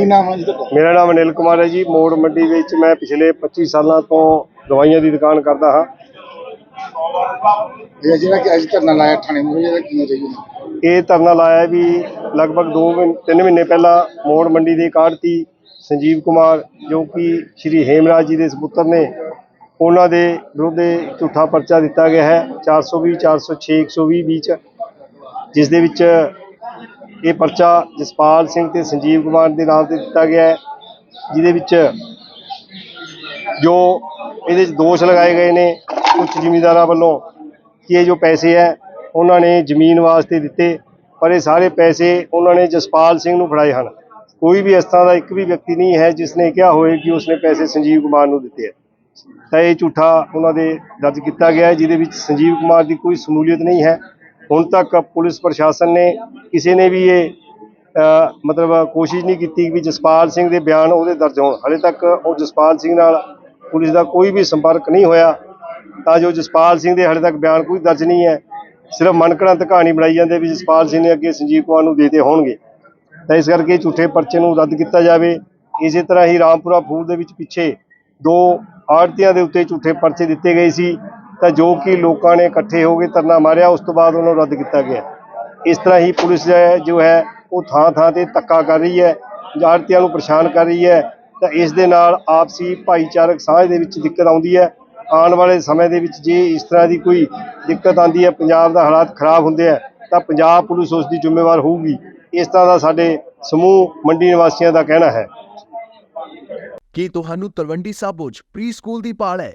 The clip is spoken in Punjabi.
ਕੀ ਨਾਮ ਹੈ ਜੀ ਤੁਹਾਡਾ? ਮੇਰਾ ਨਾਮ ਅਨਿਲ ਕੁਮਾਰ ਹੈ ਜੀ। ਮੋੜ ਮੰਡੀ ਵਿੱਚ ਮੈਂ ਪਿਛਲੇ 25 ਸਾਲਾਂ ਤੋਂ ਦਵਾਈਆਂ ਦੀ ਦੁਕਾਨ ਕਰਦਾ ਹਾਂ। ਇਹ ਜਿਹੜਾ ਕਿ ਅੱਜ ਧਰਨਾ ਲਾਇਆ ਥਾਣੇ ਨੂੰ ਇਹਦਾ ਕੀ ਚਾਹੀਦਾ ਇਹ ਧਰਨਾ ਲਾਇਆ ਵੀ ਲਗਭਗ 2 3 ਮਹੀਨੇ ਪਹਿਲਾਂ ਮੋੜ ਮੰਡੀ ਦੇ ਕਾੜਤੀ ਸੰਜੀਵ ਕੁਮਾਰ ਜੋ ਕਿ ਸ਼੍ਰੀ ਹੇਮਰਾਜ ਜੀ ਦੇ ਸੁਪੁੱਤਰ ਨੇ ਉਹਨਾਂ ਦੇ ਵਿਰੁੱਧ ਝੂਠਾ ਪਰਚਾ ਦਿੱਤਾ ਗਿਆ ਹੈ। 420 406 120 ਵਿੱਚ ਜਿਸ ਦੇ ਵਿੱਚ ਇਹ ਪਰਚਾ ਜਸਪਾਲ ਸਿੰਘ ਤੇ ਸੰਜੀਵ ਕੁਮਾਰ ਦੇ ਨਾਮ ਤੇ ਦਿੱਤਾ ਗਿਆ ਹੈ, ਜਿਹਦੇ ਵਿੱਚ ਜੋ ਇਹਦੇ ਵਿੱਚ ਦੋਸ਼ ਲਗਾਏ ਗਏ ਨੇ ਕੁਝ ਜ਼ਿਮੀਂਦਾਰਾਂ ਵੱਲੋਂ ਕਿ ਇਹ ਜੋ ਪੈਸੇ ਹੈ, ਉਹਨਾਂ ਨੇ ਜ਼ਮੀਨ ਵਾਸਤੇ ਦਿੱਤੇ, ਪਰ ਇਹ ਸਾਰੇ ਪੈਸੇ ਉਹਨਾਂ ਨੇ ਜਸਪਾਲ ਸਿੰਘ ਨੂੰ ਫੜਾਏ ਹਨ। ਕੋਈ ਵੀ ਇਸ ਤਰ੍ਹਾਂ ਦਾ ਇੱਕ ਵੀ ਵਿਅਕਤੀ ਨਹੀਂ ਹੈ ਜਿਸ ਨੇ ਕਿਹਾ ਹੋਵੇ ਕਿ ਉਸਨੇ ਪੈਸੇ ਸੰਜੀਵ ਕੁਮਾਰ ਨੂੰ ਦਿੱਤੇ ਹੈ। ਤਾਂ ਇਹ ਝੂਠਾ ਉਹਨਾਂ ਦੇ ਦਰਜ ਕੀਤਾ ਗਿਆ ਹੈ, ਜਿਹਦੇ ਵਿੱਚ ਸੰਜੀਵ ਕੁਮਾਰ ਦੀ ਕੋਈ ਸ਼ਮੂਲੀਅਤ ਨਹੀਂ ਹੈ। ਹੁਣ ਤੱਕ ਪੁਲਿਸ ਪ੍ਰਸ਼ਾਸਨ ਨੇ ਕਿਸੇ ਨੇ ਵੀ ਇਹ ਮਤਲਬ ਕੋਸ਼ਿਸ਼ ਨਹੀਂ ਕੀਤੀ ਵੀ ਜਸਪਾਲ ਸਿੰਘ ਦੇ ਬਿਆਨ ਉਹਦੇ ਦਰਜ ਹੋਣ। ਹਲੇ ਤੱਕ ਉਹ ਜਸਪਾਲ ਸਿੰਘ ਨਾਲ ਪੁਲਿਸ ਦਾ ਕੋਈ ਵੀ ਸੰਪਰਕ ਨਹੀਂ ਹੋਇਆ, ਤਾਂ ਜੋ ਜਸਪਾਲ ਸਿੰਘ ਦੇ ਹਲੇ ਤੱਕ ਬਿਆਨ ਕੋਈ ਦਰਜ ਨਹੀਂ ਹੈ। ਸਿਰਫ ਮਨਕੜੰਤ ਕਹਾਣੀ ਬਣਾਈ ਜਾਂਦੇ ਵੀ ਜਸਪਾਲ ਸਿੰਘ ਨੇ ਅੱਗੇ ਸੰਜੀਵ ਕੁਮਾਰ ਨੂੰ ਦੇਤੇ ਹੋਣਗੇ। ਤਾਂ ਇਸ ਕਰਕੇ ਝੂਠੇ ਪਰਚੇ ਨੂੰ ਰੱਦ ਕੀਤਾ ਜਾਵੇ। ਇਸੇ ਤਰ੍ਹਾਂ ਹੀ ਰਾਮਪੁਰਾ ਫੂਡ ਦੇ ਵਿੱਚ ਪਿੱਛੇ ਦੋ ਆੜਤੀਆਂ ਦੇ ਉੱਤੇ ਝੂਠੇ ਪਰਚੇ ਦਿੱਤੇ ਗਏ ਸੀ। ਤਾਂ ਜੋ ਕਿ ਲੋਕਾਂ ਨੇ ਇਕੱਠੇ ਹੋ ਕੇ ਧਰਨਾ ਮਾਰਿਆ, ਉਸ ਤੋਂ ਬਾਅਦ ਉਹਨਾਂ ਨੂੰ ਰੱਦ ਕੀਤਾ ਗਿਆ। ਇਸ ਤਰ੍ਹਾਂ ਹੀ ਪੁਲਿਸ ਜੋ ਹੈ, ਉਹ ਥਾਂ ਥਾਂ ਤੇ ਧੱਕਾ ਕਰ ਰਹੀ ਹੈ ਆੜਤੀਆਂ ਨੂੰ ਪਰੇਸ਼ਾਨ ਕਰ ਰਹੀ ਹੈ। ਤਾਂ ਇਸ ਦੇ ਨਾਲ ਆਪਸੀ ਭਾਈਚਾਰਕ ਸਾਂਝ ਦੇ ਵਿੱਚ ਦਿੱਕਤ ਆਉਂਦੀ ਹੈ। ਆਉਣ ਵਾਲੇ ਸਮੇਂ ਦੇ ਵਿੱਚ ਜੇ ਇਸ ਤਰ੍ਹਾਂ ਦੀ ਕੋਈ ਦਿੱਕਤ ਆਉਂਦੀ ਹੈ, ਪੰਜਾਬ ਦਾ ਹਾਲਾਤ ਖਰਾਬ ਹੁੰਦੇ ਆ ਤਾਂ ਪੰਜਾਬ ਪੁਲਿਸ ਉਸ ਦੀ ਜ਼ਿੰਮੇਵਾਰ ਹੋਊਗੀ। ਇਸ ਤਰ੍ਹਾਂ ਦਾ ਸਾਡੇ ਸਮੂਹ ਮੰਡੀ ਨਿਵਾਸੀਆਂ ਦਾ ਕਹਿਣਾ ਹੈ। ਕੀ ਤੁਹਾਨੂੰ ਤਲਵੰਡੀ ਸਾਬੋ 'ਚ ਪ੍ਰੀ ਸਕੂਲ ਦੀ ਪਾਲ ਹੈ?